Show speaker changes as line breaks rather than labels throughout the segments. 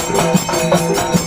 Thank you.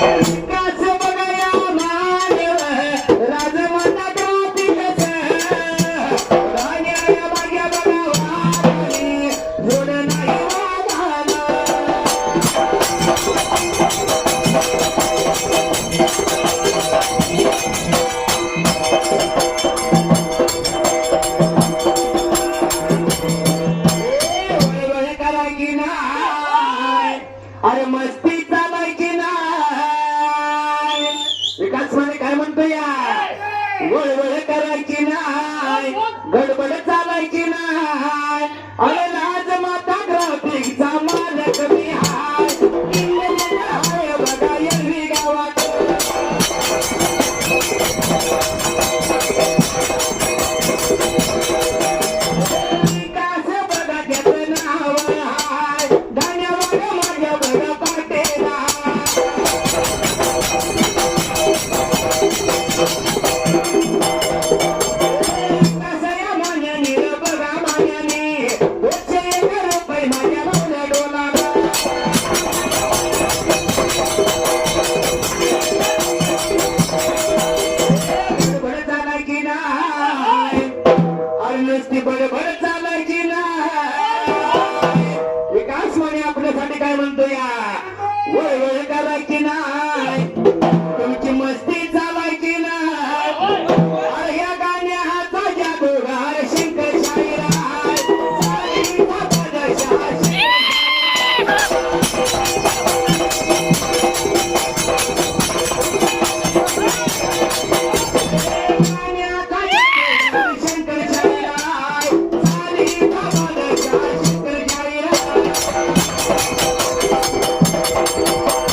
Thank you. अरे मस्तीचा लायकी नाही विकास माने काय म्हणतो या? गोळवळ करायची नाही. गडबड चालायची नाही. अरे लाज माता ग्राफिकचा मालक मी हाय. बघा गावात.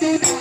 Thank you.